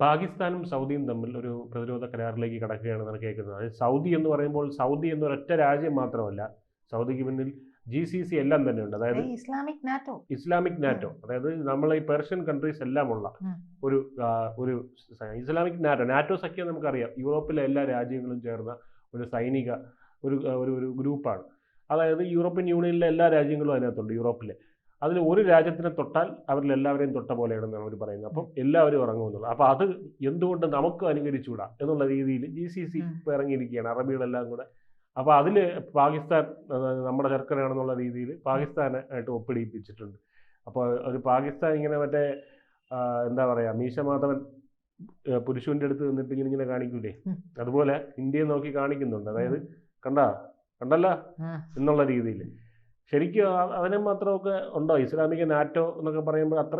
പാകിസ്ഥാനും സൗദിയും തമ്മിൽ ഒരു പ്രതിരോധ കരാറിലേക്ക് കടക്കുകയാണെന്നാണ് കേൾക്കുന്നത്. അതായത് സൗദി എന്ന് പറയുമ്പോൾ സൗദി എന്നൊരൊറ്റ രാജ്യം മാത്രമല്ല സൗദിക്ക് പിന്നിൽ ജി സി സി എല്ലാം തന്നെയുണ്ട്. അതായത് ഇസ്ലാമിക് നാറ്റോ? Islamic NATO. അതായത് നമ്മൾ ഈ പേർഷ്യൻ കൺട്രീസ് എല്ലാം ഉള്ള ഒരു ഒരു ഇസ്ലാമിക് നാറ്റോ. നാറ്റോ സഖ്യം നമുക്കറിയാം. യൂറോപ്പിലെ എല്ലാ രാജ്യങ്ങളും ചേർന്ന ഒരു സൈനിക ഒരു ഒരു ഒരു ഗ്രൂപ്പാണ്. അതായത് യൂറോപ്യൻ യൂണിയനിലെ എല്ലാ രാജ്യങ്ങളും അതിനകത്തുണ്ട് യൂറോപ്പിലെ. അതിൽ ഒരു രാജ്യത്തിനെ തൊട്ടാൽ അവരിൽ എല്ലാവരെയും തൊട്ട പോലെയാണെന്നാണ് അവർ പറയുന്നത്. അപ്പം എല്ലാവരും ഇറങ്ങുമെന്നുള്ളത് അപ്പോൾ അത് എന്തുകൊണ്ട് നമുക്ക് അനുകരിച്ചുകൂടാ എന്നുള്ള രീതിയിൽ ജി സി സി. ഇപ്പോൾ ഇറങ്ങിയിരിക്കുകയാണ് അറബികളെല്ലാം കൂടെ. അപ്പോൾ അതിൽ പാകിസ്ഥാൻ നമ്മുടെ ചെറുക്കനാണെന്നുള്ള രീതിയിൽ പാകിസ്ഥാനായിട്ട് ഒപ്പിടിപ്പിച്ചിട്ടുണ്ട് അപ്പോൾ ഒരു പാകിസ്ഥാൻ ഇങ്ങനെ മറ്റേ എന്താ പറയുക മീശ മാധവൻ ആ, പുരുഷന്റെ അടുത്ത് നിന്നിട്ട് ഇങ്ങനെ ഇങ്ങനെ കാണിക്കൂലേ? അതുപോലെ ഇന്ത്യയെ നോക്കി കാണിക്കുന്നുണ്ട്. അതായത് കണ്ടാ? കണ്ടല്ല? എന്നുള്ള രീതിയിൽ. ശരിക്കും അവനെ അതിനെ മാത്രമൊക്കെ ഉണ്ടോ? ഇസ്ലാമിക നാറ്റോ എന്നൊക്കെ പറയുമ്പോൾ അത്ര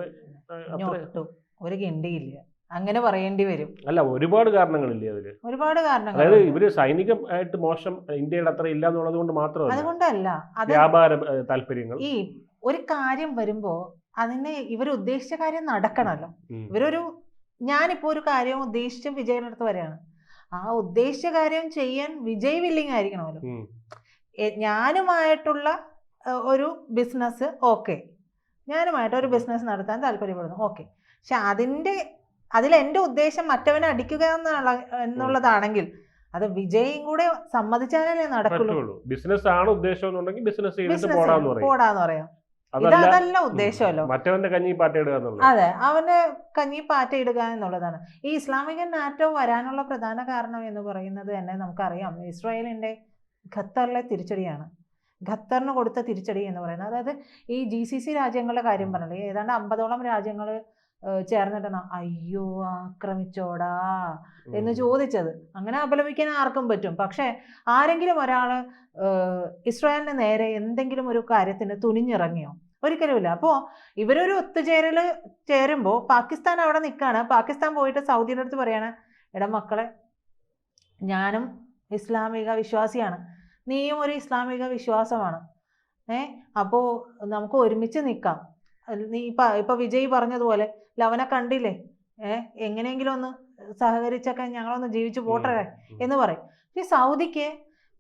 ഒരു കിണ്ടിയില്ല. അങ്ങനെ പറയേണ്ടി വരും. അല്ല ഒരുപാട് കാരണങ്ങളില്ലേ അതിൽ? ഒരുപാട് കാരണങ്ങൾ അതായത് ഇവർ സൈനികമായിട്ട് മോശം ഇന്ത്യയുടെ അത്ര ഇല്ല എന്നുള്ളത് കൊണ്ട് മാത്രമല്ല അതുകൊണ്ടല്ല. അത് വ്യാപാര താല്പര്യങ്ങൾ. ഈ ഒരു കാര്യം വരുമ്പോ അതിന് ഇവർ ഉദ്ദേശിച്ച കാര്യം നടക്കണമല്ലോ. ഇവരൊരു ഞാനിപ്പോ ഒരു കാര്യം ഉദ്ദേശിച്ച വിജയനടുത്ത് വരെയാണ് ആ ഉദ്ദേശിച്ച കാര്യം ചെയ്യാൻ വിജയ് വില്ലിങ് ആയിരിക്കണമല്ലോ. ഞാനുമായിട്ടുള്ള ഒരു ബിസിനസ് ഓക്കെ ഞാനുമായിട്ട് ഒരു ബിസിനസ് നടത്താൻ താല്പര്യപ്പെടുന്നു. ഓക്കെ പക്ഷെ അതിന്റെ അതിൽ എന്റെ ഉദ്ദേശം മറ്റവനെ അടിക്കുക എന്നുള്ള എന്നുള്ളതാണെങ്കിൽ അത് വിജയും കൂടെ സമ്മതിച്ചാലേ നടക്കുള്ളൂ. ബിസിനസ് ആണ് ഉദ്ദേശം എന്നുണ്ടെങ്കിൽ ബിസിനസ് പോടാന്ന് പറയും. ഇതല്ല ഉദ്ദേശമല്ലോ. മറ്റവന്റെ കഞ്ഞി പാറ്റയിടുക എന്നുള്ളത്. അതെ അവന് കഞ്ഞി പാറ്റ ഇടുക എന്നുള്ളതാണ്. ഈ ഇസ്ലാമിക നാറ്റോ വരാനുള്ള പ്രധാന കാരണം എന്ന് പറയുന്നത് തന്നെ നമുക്കറിയാം. ഇസ്രായേലിന്റെ ഖത്തറിലെ തിരിച്ചടിയാണ്. ഖത്തറിന് കൊടുത്ത തിരിച്ചടി എന്ന് പറയുന്നത്. അതായത് ഈ ജി സി സി രാജ്യങ്ങളുടെ കാര്യം പറഞ്ഞില്ലേ? ഏതാണ്ട് അമ്പതോളം രാജ്യങ്ങൾ ചേർന്നിട്ടാണ് അയ്യോ ആക്രമിച്ചോടാ എന്ന്. ചോദിച്ചത്. അങ്ങനെ അപലപിക്കാൻ ആർക്കും പറ്റും. പക്ഷേ ആരെങ്കിലും ഒരാൾ ഇസ്രായേലിന് നേരെ എന്തെങ്കിലും ഒരു കാര്യത്തിന് തുനിഞ്ഞിറങ്ങിയോ? ഒരിക്കലുമില്ല. അപ്പോൾ ഇവരൊരു ഒത്തുചേരൽ ചേരുമ്പോൾ പാകിസ്ഥാൻ അവിടെ നിൽക്കുകയാണ് പാകിസ്ഥാൻ പോയിട്ട് സൗദിയുടെ അടുത്ത് പറയാണ് എടാ മക്കളെ ഞാനും ഇസ്ലാമിക വിശ്വാസിയാണ്. നീയും ഒരു ഇസ്ലാമിക വിശ്വാസമാണ്. ഏ? അപ്പോ നമുക്ക് ഒരുമിച്ച് നിൽക്കാം നീ ഇപ്പം ഇപ്പം വിജയ് പറഞ്ഞതുപോലെ ലവനെ കണ്ടില്ലേ? ഏ? എങ്ങനെയെങ്കിലും ഒന്ന് സഹകരിച്ചൊക്കെ ഞങ്ങളൊന്ന് ജീവിച്ചു പോട്ടെ എന്ന് പറയും. ഈ സൗദിക്ക്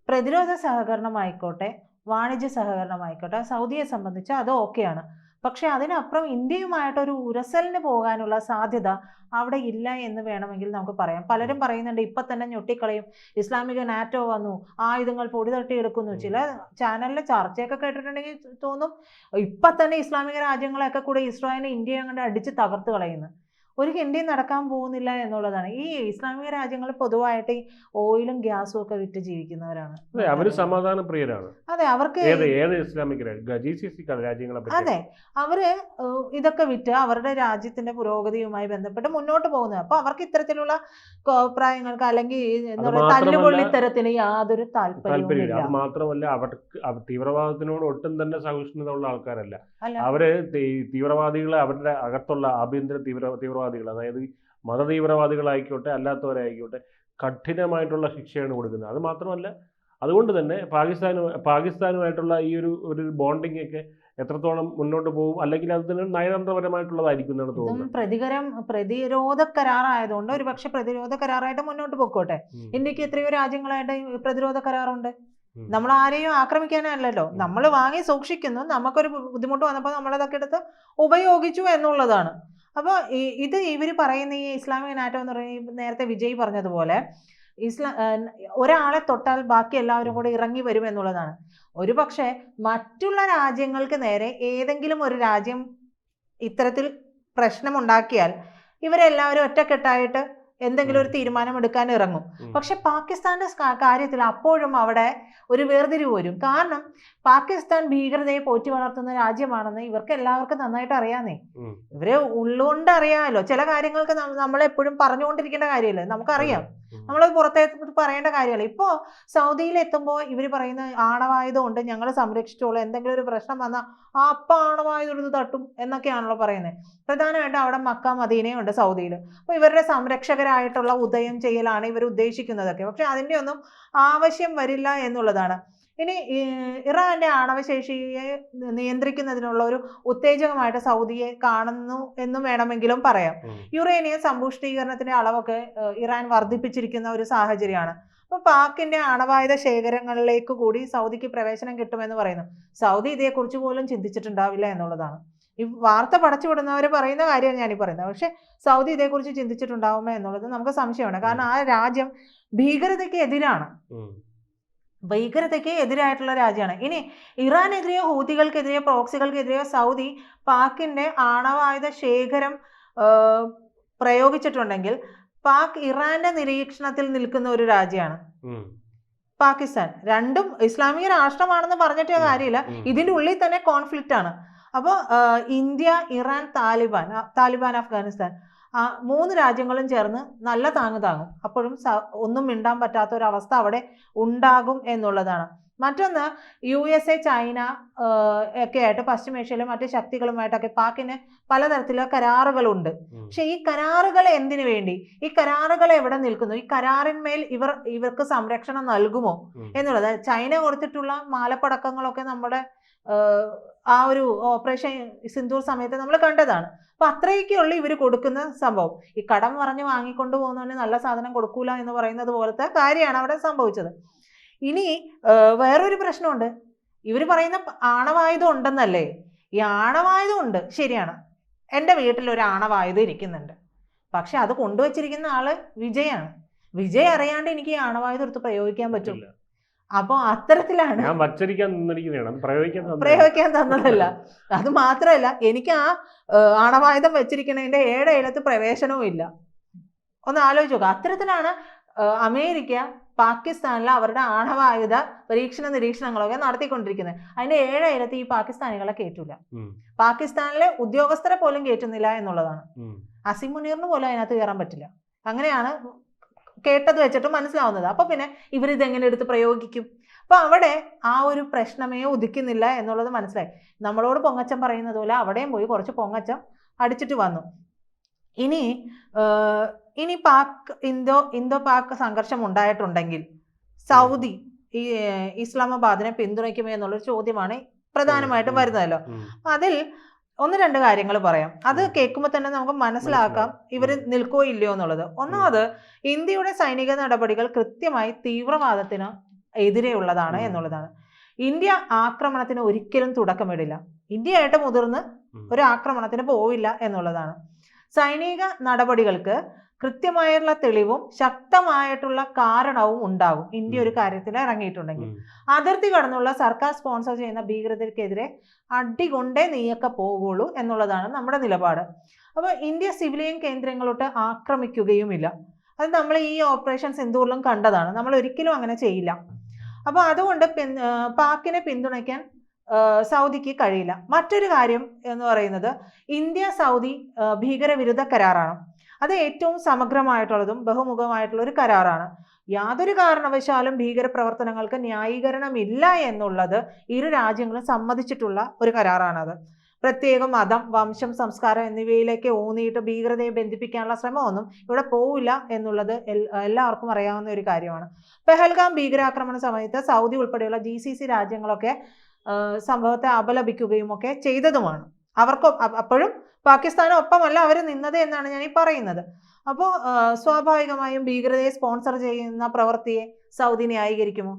പ്രതിരോധ സഹകരണമായിക്കോട്ടെ വാണിജ്യ സഹകരണമായിക്കോട്ടെ സൗദിയെ സംബന്ധിച്ച് അത് ഓക്കെയാണ്. പക്ഷെ അതിനപ്പുറം ഇന്ത്യയുമായിട്ടൊരു ഉരസലിന് പോകാനുള്ള സാധ്യത അവിടെ ഇല്ല എന്ന് വേണമെങ്കിൽ നമുക്ക് പറയാം. പലരും പറയുന്നുണ്ട് ഇപ്പൊ തന്നെ ഞൊട്ടിക്കളയും. ഇസ്ലാമിക നാറ്റോ വന്നു. ആയുധങ്ങൾ പൊടി തട്ടിയെടുക്കുന്നു. ചില ചാനലിലെ ചർച്ചയൊക്കെ കേട്ടിട്ടുണ്ടെങ്കിൽ തോന്നും. ഇപ്പൊ തന്നെ ഇസ്ലാമിക രാജ്യങ്ങളെയൊക്കെ കൂടെ ഇസ്രായേലിനെ ഇന്ത്യയെ അങ്ങോട്ട് അടിച്ച് തകർത്ത് കളയുന്നു. ഒരു ഇന്ത്യയും നടക്കാൻ പോകുന്നില്ല എന്നുള്ളതാണ്. ഈ ഇസ്ലാമിക രാജ്യങ്ങൾ പൊതുവായിട്ട് ഈ ഓയിലും ഗ്യാസും ഒക്കെ വിറ്റ് ജീവിക്കുന്നവരാണ്. അതെ അവർ സമാധാന പ്രിയരാണ് അതെ അവർക്ക് ഇസ്ലാമിക് രാജ്യങ്ങളെ അതെ അവർ ഇതൊക്കെ വിറ്റ് അവരുടെ രാജ്യത്തിന്റെ പുരോഗതിയുമായി ബന്ധപ്പെട്ട് മുന്നോട്ട് പോകുന്നത്. അപ്പൊ അവർക്ക് ഇത്തരത്തിലുള്ള അഭിപ്രായങ്ങൾക്ക് അല്ലെങ്കിൽ തല്ലുപൊള്ളിത്തരത്തിന് യാതൊരു താല്പര്യമില്ല. താല്പര്യവുമില്ല അത് മാത്രമല്ല അവർക്ക് അവ- തീവ്രവാദത്തിനോട് ഒട്ടും തന്നെ സഹിഷ്ണുത ഉള്ള ആൾക്കാരല്ല അവർ തീവ്രവാദികളെ അവരുടെ അകത്തുള്ള ആഭ്യന്തര തീവ്ര തീവ്രവാദികൾ അതായത് മത തീവ്രവാദികളായിക്കോട്ടെ അല്ലാത്തവരായിക്കോട്ടെ കഠിനമായിട്ടുള്ള ശിക്ഷയാണ് കൊടുക്കുന്നത് അത് മാത്രമല്ല അതുകൊണ്ട് തന്നെ പാകിസ്ഥാനു പാകിസ്ഥാനുമായിട്ടുള്ള ഈ ഒരു ഒരു ബോണ്ടിങ് ഒക്കെ എത്രത്തോളം മുന്നോട്ട് പോകും അല്ലെങ്കിൽ അതിന് നയതന്ത്രപരമായിട്ടുള്ളതായിരിക്കും എന്നാണ് തോന്നുന്നത് പ്രതികരം പ്രതിരോധ കരാറായതുകൊണ്ട് ഒരു പക്ഷെ പ്രതിരോധ കരാറായിട്ട് മുന്നോട്ട് പൊക്കോട്ടെ. ഇന്ത്യയ്ക്ക് എത്രയോ രാജ്യങ്ങളായിട്ട് പ്രതിരോധ കരാറുണ്ട്. നമ്മൾ ആരെയും ആക്രമിക്കാനല്ലല്ലോ. നമ്മൾ വാങ്ങി സൂക്ഷിക്കുന്നു. നമുക്കൊരു ബുദ്ധിമുട്ട് വന്നപ്പോൾ നമ്മളതൊക്കെ എടുത്ത് ഉപയോഗിച്ചു എന്നുള്ളതാണ്. അപ്പോൾ ഇത് ഇവർ പറയുന്ന ഈ ഇസ്ലാമിക നാറ്റം എന്ന് പറയുന്ന നേരത്തെ വിജയ് പറഞ്ഞതുപോലെ ഇസ്ലാ ഒരാളെ തൊട്ടാൽ ബാക്കി എല്ലാവരും കൂടെ ഇറങ്ങി വരും എന്നുള്ളതാണ്. ഒരു പക്ഷേ മറ്റുള്ള രാജ്യങ്ങൾക്ക് നേരെ ഏതെങ്കിലും ഒരു രാജ്യം ഇത്തരത്തിൽ പ്രശ്നമുണ്ടാക്കിയാൽ ഇവരെല്ലാവരും ഒറ്റക്കെട്ടായിട്ട് എന്തെങ്കിലും ഒരു തീരുമാനം എടുക്കാൻ ഇറങ്ങും. പക്ഷെ പാകിസ്ഥാന്റെ കാര്യത്തിൽ അപ്പോഴും അവിടെ ഒരു വേർതിരിവ് വരും. കാരണം പാകിസ്ഥാൻ ഭീകരതയെ പോറ്റി വളർത്തുന്ന രാജ്യമാണെന്ന് ഇവർക്ക് എല്ലാവർക്കും നന്നായിട്ട് അറിയാന്നേ. ഇവരെ ഉള്ളുകൊണ്ട് അറിയാമല്ലോ. ചില കാര്യങ്ങൾക്ക് നം- നമ്മളെപ്പോഴും പറഞ്ഞുകൊണ്ടിരിക്കേണ്ട കാര്യമല്ലേ? നമുക്കറിയാം. നമ്മൾ പുറത്തേക്ക് പറയേണ്ട കാര്യമല്ല. ഇപ്പോൾ സൗദിയിൽ എത്തുമ്പോൾ ഇവർ പറയുന്ന ആണവായുധം ഉണ്ട് ഞങ്ങൾ സംരക്ഷിച്ചോളൂ എന്തെങ്കിലും ഒരു പ്രശ്നം വന്നാൽ ആ അപ്പം ആണവായുധം എടുത്ത് തട്ടും എന്നൊക്കെയാണല്ലോ പറയുന്നത് പ്രധാനമായിട്ടും അവിടെ മക്ക മദീനയും ഉണ്ട് സൗദിയിൽ അപ്പോൾ ഇവരുടെ സംരക്ഷകരായിട്ടുള്ള ഉദയം ചെയ്യലാണ് ഇവർ ഉദ്ദേശിക്കുന്നതൊക്കെ. പക്ഷെ അതിന്റെ ഒന്നും ആവശ്യം വരില്ല എന്നുള്ളതാണ്. ഇനി ഇറാന്റെ ആണവശേഷിയെ നിയന്ത്രിക്കുന്നതിനുള്ള ഒരു ഉത്തേജകമായിട്ട് സൗദിയെ കാണുന്നു എന്നും വേണമെങ്കിലും പറയാം. യുറേനിയം സമ്പുഷ്ടീകരണത്തിന്റെ അളവൊക്കെ ഇറാൻ വർദ്ധിപ്പിച്ചിരിക്കുന്ന ഒരു സാഹചര്യമാണ്. അപ്പൊ പാക്കിന്റെ ആണവായുധ ശേഖരങ്ങളിലേക്ക് കൂടി സൗദിക്ക് പ്രവേശനം കിട്ടുമെന്ന് പറയുന്നു. സൗദി ഇതേക്കുറിച്ച് പോലും ചിന്തിച്ചിട്ടുണ്ടാവില്ല എന്നുള്ളതാണ്. ഈ വാർത്ത പടച്ചുവിടുന്നവർ പറയുന്ന കാര്യമാണ് ഞാനീ പറയുന്നത്. പക്ഷെ സൗദി ഇതേക്കുറിച്ച് ചിന്തിച്ചിട്ടുണ്ടാവുമോ എന്നുള്ളത് നമുക്ക് സംശയമാണ്. കാരണം ആ രാജ്യം ഭീകരതയ്ക്ക് എതിരാണ്. ഭീകരതയ്ക്ക് എതിരായിട്ടുള്ള രാജ്യമാണ്. ഇനി ഇറാനെതിരെയോ ഹൂതികൾക്കെതിരെയോ പ്രോക്സികൾക്കെതിരെയോ സൗദി പാക്കിന്റെ ആണവായുധ ശേഖരം പ്രയോഗിച്ചിട്ടുണ്ടെങ്കിൽ പാക് ഇറാന്റെ നിരീക്ഷണത്തിൽ നിൽക്കുന്ന ഒരു രാജ്യമാണ്. പാകിസ്ഥാൻ. രണ്ടും ഇസ്ലാമിക രാഷ്ട്രമാണെന്ന് പറഞ്ഞിട്ട് കാര്യമില്ല. ഇതിന്റെ ഉള്ളിൽ തന്നെ കോൺഫ്ലിക്റ്റ് ആണ്. അപ്പോൾ ഇന്ത്യ ഇറാൻ താലിബാൻ താലിബാൻ അഫ്ഗാനിസ്ഥാൻ. മൂന്ന് രാജ്യങ്ങളും ചേർന്ന് നല്ല താങ്ങ് താങ്ങും. അപ്പോഴും ഒന്നും മിണ്ടാൻ പറ്റാത്ത ഒരു അവസ്ഥ അവിടെ ഉണ്ടാകും എന്നുള്ളതാണ്. മറ്റൊന്ന് യു എസ് എ ചൈന ഒക്കെ ആയിട്ട് പശ്ചിമേഷ്യയിലെ മറ്റ് ശക്തികളുമായിട്ടൊക്കെ പാക്കിന് പലതരത്തിലുള്ള കരാറുകളുണ്ട്. പക്ഷെ ഈ കരാറുകൾ എന്തിനു വേണ്ടി? ഈ കരാറുകൾ എവിടെ നിൽക്കുന്നു? ഈ കരാറിന്മേൽ ഇവർ ഇവർക്ക് സംരക്ഷണം നൽകുമോ? എന്നുള്ളത് ചൈന കൊടുത്തിട്ടുള്ള മാലപ്പടക്കങ്ങളൊക്കെ നമ്മുടെ ആ ഒരു ഓപ്പറേഷൻ സിന്ദൂർ സമയത്ത് നമ്മൾ കണ്ടതാണ്. അപ്പൊ അത്രയൊക്കെയുള്ളൂ ഇവർ കൊടുക്കുന്ന സംഭവം. ഈ കടം പറഞ്ഞ് വാങ്ങിക്കൊണ്ടു പോകുന്നവന് നല്ല സാധനം കൊടുക്കൂല എന്ന് പറയുന്നത് പോലത്തെ കാര്യമാണ് അവിടെ സംഭവിച്ചത്. ഇനി വേറൊരു പ്രശ്നമുണ്ട്. ഇവർ പറയുന്ന ആണവായുധം ഉണ്ടെന്നല്ലേ? ഈ ആണവായുധം ഉണ്ട്. ശരിയാണ്. എന്റെ വീട്ടിൽ ഒരു ആണവായുധം ഇരിക്കുന്നുണ്ട്. പക്ഷെ അത് കൊണ്ടുവച്ചിരിക്കുന്ന ആൾ വിജയാണ്. വിജയ് അറിയാണ്ട് എനിക്ക് ഈ ആണവായുധം എടുത്ത് പ്രയോഗിക്കാൻ പറ്റും. അപ്പോൾ അത്തരത്തിലാണ്. പ്രയോഗിക്കാൻ തന്നതല്ല. അത് മാത്രമല്ല എനിക്ക് ആ ആണവായുധം വെച്ചിരിക്കുന്നതിന്റെ ഏഴയിലത്ത് പ്രവേശനവും ഇല്ല. ഒന്ന് ആലോചിച്ച് നോക്കുക അത്തരത്തിലാണ് അമേരിക്ക പാകിസ്ഥാനിൽ അവരുടെ ആണവായുധ പരീക്ഷണ നിരീക്ഷണങ്ങളൊക്കെ നടത്തിക്കൊണ്ടിരിക്കുന്നത് അതിന്റെ ഏഴയിലത്ത് ഈ പാകിസ്ഥാനികളെ കേറ്റൂല. പാകിസ്ഥാനിലെ ഉദ്യോഗസ്ഥരെ പോലും കേറ്റുന്നില്ല എന്നുള്ളതാണ്. അസിം മുനീറിന് പോലും അതിനകത്ത് കയറാൻ പറ്റില്ല. അങ്ങനെയാണ് കേട്ടത് വെച്ചിട്ട് മനസ്സിലാവുന്നത്. അപ്പൊ പിന്നെ ഇവർ ഇതെങ്ങനെ എടുത്ത് പ്രയോഗിക്കും? അപ്പൊ അവിടെ ആ ഒരു പ്രശ്നമേ ഉദിക്കുന്നില്ല എന്നുള്ളത് മനസ്സിലായി. നമ്മളോട് പൊങ്ങച്ചം പറയുന്നത് പോലെ അവിടെയും പോയി കുറച്ച് പൊങ്ങച്ചം അടിച്ചിട്ട് വന്നു. ഇനി ഇനി പാക് ഇന്തോ ഇന്തോ പാക് സംഘർഷം ഉണ്ടായിട്ടുണ്ടെങ്കിൽ സൗദി ഈ ഇസ്ലാമാബാദിനെ പിന്തുണയ്ക്കുമോ എന്നുള്ളൊരു ചോദ്യമാണ് പ്രധാനമായിട്ടും വരുന്നതല്ലോ. അതിൽ ഒന്ന് രണ്ട് കാര്യങ്ങൾ പറയാം. അത്. കേൾക്കുമ്പോൾ തന്നെ നമുക്ക് മനസ്സിലാക്കാം ഇവർ നിൽക്കുകയോ നിൽക്കോ ഇല്ലയോ എന്നുള്ളത്. ഒന്നാമത് ഇന്ത്യയുടെ സൈനിക നടപടികൾ കൃത്യമായി തീവ്രവാദത്തിന് എതിരെയുള്ളതാണ്. എന്നുള്ളതാണ്. ഇന്ത്യ ആക്രമണത്തിന് ഒരിക്കലും തുടക്കമിടില്ല. ഇന്ത്യയായിട്ട് മുതിർന്ന്. ഒരു ആക്രമണത്തിന് പോവില്ല എന്നുള്ളതാണ്. സൈനിക നടപടികൾക്ക് കൃത്യമായിട്ടുള്ള തെളിവും ശക്തമായിട്ടുള്ള കാരണവും ഉണ്ടാകും. ഇന്ത്യ ഒരു കാര്യത്തിൽ ഇറങ്ങിയിട്ടുണ്ടെങ്കിൽ. അതിർത്തി കടന്നുള്ള സർക്കാർ സ്പോൺസർ ചെയ്യുന്ന ഭീകരതയ്ക്കെതിരെ അടികൊണ്ടേ നീയൊക്കെ പോകുള്ളൂ എന്നുള്ളതാണ് നമ്മുടെ നിലപാട്. അപ്പോൾ ഇന്ത്യ സിവിലിയൻ കേന്ദ്രങ്ങളോട്ട് ആക്രമിക്കുകയുമില്ല. അത് നമ്മൾ ഈ ഓപ്പറേഷൻ സിന്ദൂറിലും കണ്ടതാണ്. നമ്മൾ ഒരിക്കലും അങ്ങനെ ചെയ്യില്ല. അപ്പോൾ അതുകൊണ്ട് പാക്കിനെ പിന്തുണയ്ക്കാൻ സൗദിക്ക് കഴിയില്ല. മറ്റൊരു കാര്യം എന്ന് പറയുന്നത് ഇന്ത്യ സൗദി ഭീകരവിരുദ്ധ കരാറാണ്. അത് ഏറ്റവും സമഗ്രമായിട്ടുള്ളതും ബഹുമുഖമായിട്ടുള്ള ഒരു കരാറാണ്. യാതൊരു കാരണവശാലും ഭീകരപ്രവർത്തനങ്ങൾക്ക് ന്യായീകരണമില്ല എന്നുള്ളത് ഇരു രാജ്യങ്ങളും സമ്മതിച്ചിട്ടുള്ള ഒരു കരാറാണത്. പ്രത്യേകം മതം വംശം സംസ്കാരം എന്നിവയിലേക്ക് ഊന്നിയിട്ട് ഭീകരതയെ ബന്ധിപ്പിക്കാനുള്ള ശ്രമമൊന്നും ഇവിടെ പോവില്ല എന്നുള്ളത് എല്ലാവർക്കും അറിയാവുന്ന ഒരു കാര്യമാണ്. പെഹൽഗാം ഭീകരാക്രമണ സമയത്ത് സൗദി ഉൾപ്പെടെയുള്ള ജി രാജ്യങ്ങളൊക്കെ സംഭവത്തെ അപലപിക്കുകയും ഒക്കെ ചെയ്തതുമാണ്. അവർക്ക് അപ്പോഴും പാകിസ്ഥാനൊപ്പമല്ല അവർ നിന്നത് എന്നാണ് ഞാൻ ഈ പറയുന്നത് അപ്പോൾ സ്വാഭാവികമായും ഭീകരതയെ സ്പോൺസർ ചെയ്യുന്ന പ്രവൃത്തിയെ സൗദി ന്യായീകരിക്കുമോ?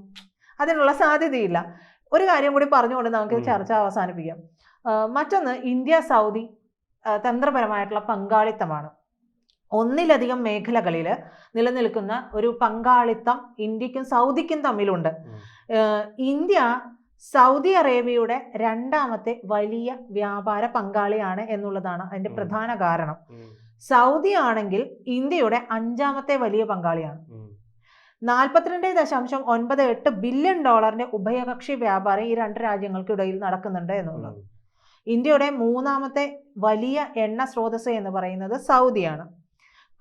അതിനുള്ള സാധ്യതയില്ല. ഒരു കാര്യം കൂടി പറഞ്ഞുകൊണ്ട് നമുക്ക് ചർച്ച അവസാനിപ്പിക്കാം. മറ്റൊന്ന് ഇന്ത്യ സൗദി തന്ത്രപരമായിട്ടുള്ള പങ്കാളിത്തമാണ്. ഒന്നിലധികം മേഖലകളിൽ നിലനിൽക്കുന്ന ഒരു പങ്കാളിത്തം ഇന്ത്യക്കും സൗദിക്കും തമ്മിലുണ്ട്. ഇന്ത്യ സൗദി അറേബ്യയുടെ രണ്ടാമത്തെ വലിയ വ്യാപാര പങ്കാളിയാണ് എന്നുള്ളതാണ് അതിന്റെ പ്രധാന കാരണം. സൗദി ആണെങ്കിൽ ഇന്ത്യയുടെ അഞ്ചാമത്തെ വലിയ പങ്കാളിയാണ്. നാൽപ്പത്തിരണ്ട് ദശാംശം ഒൻപത് എട്ട് ബില്യൺ ഡോളറിന്റെ ഉഭയകക്ഷി വ്യാപാരം ഈ രണ്ട് രാജ്യങ്ങൾക്കിടയിൽ നടക്കുന്നുണ്ട് എന്നുള്ളത്. ഇന്ത്യയുടെ മൂന്നാമത്തെ വലിയ എണ്ണ സ്രോതസ് എന്ന് പറയുന്നത് സൗദിയാണ്.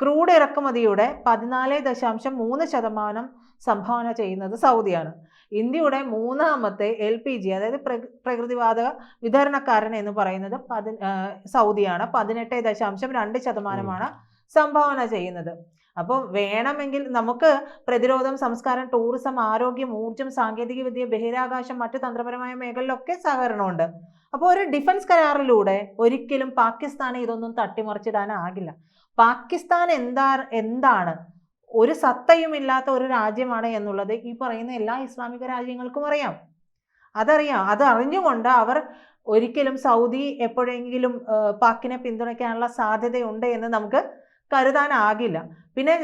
ക്രൂഡ് ഇറക്കുമതിയുടെ പതിനാല് ദശാംശം മൂന്ന് ശതമാനം സംഭാവന ചെയ്യുന്നത് സൗദിയാണ്. ഇന്ത്യയുടെ മൂന്നാമത്തെ എൽ പി ജി അതായത് പ്രകൃ- പ്രകൃതിവാതക വിതരണക്കാരൻ എന്ന് പറയുന്നത് പതി സൗദിയാണ്. പതിനെട്ട് ദശാംശം രണ്ട് ശതമാനമാണ് സംഭാവന ചെയ്യുന്നത്. അപ്പോൾ വേണമെങ്കിൽ നമുക്ക് പ്രതിരോധം സംസ്കാരം ടൂറിസം ആരോഗ്യം ഊർജം സാങ്കേതികവിദ്യ ബഹിരാകാശം മറ്റു തന്ത്രപരമായ മേഖലയിലൊക്കെ സഹകരണമുണ്ട്. അപ്പോൾ ഒരു ഡിഫൻസ് കരാറിലൂടെ ഒരിക്കലും പാകിസ്ഥാനെ ഇതൊന്നും തട്ടിമറിച്ചിടാനാകില്ല. പാകിസ്ഥാൻ എന്താ എന്താണ് ഒരു സത്തയുമില്ലാത്ത ഒരു രാജ്യമാണ് എന്നുള്ളത് ഈ പറയുന്ന എല്ലാ ഇസ്ലാമിക രാജ്യങ്ങൾക്കും അറിയാം. അതറിയാം. അത് അറിഞ്ഞുകൊണ്ട് അവർ ഒരിക്കലും സൗദി എപ്പോഴെങ്കിലും പാക്കിനെ പിന്തുണയ്ക്കാനുള്ള സാധ്യതയുണ്ട് എന്ന് നമുക്ക് കരുതാനാകില്ല. പിന്നെ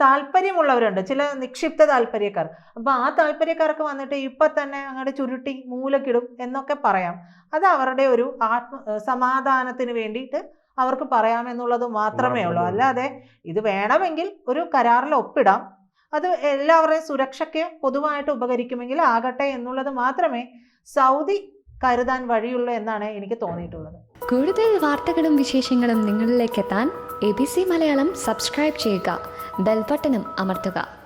താല്പര്യമുള്ളവരുണ്ട്. ചില നിക്ഷിപ്ത താല്പര്യക്കാർ. അപ്പൊ ആ താല്പര്യക്കാർക്ക് വന്നിട്ട് ഇപ്പൊ തന്നെ അങ്ങോട്ട് ചുരുട്ടി മൂലക്കിടും എന്നൊക്കെ പറയാം. അത് അവരുടെ ഒരു ആത്മ സമാധാനത്തിന് വേണ്ടിയിട്ട് അവർക്ക് പറയാമെന്നുള്ളത് മാത്രമേ ഉള്ളൂ. അല്ലാതെ ഇത് വേണമെങ്കിൽ ഒരു കരാറിൽ ഒപ്പിടാം. അത് എല്ലാവരുടെയും സുരക്ഷയ്ക്ക് പൊതുവായിട്ട് ഉപകരിക്കുമെങ്കിൽ ആകട്ടെ എന്നുള്ളത് മാത്രമേ സൗദി കരുതാൻ വഴിയുള്ളൂ എന്നാണ് എനിക്ക് തോന്നിയിട്ടുള്ളത്. കൂടുതൽ വാർത്തകളും വിശേഷങ്ങളും നിങ്ങളിലേക്ക് എത്താൻ A B C Malayalam subscribe ചെയ്യുക. ബെൽബട്ടനും അമർത്തുക.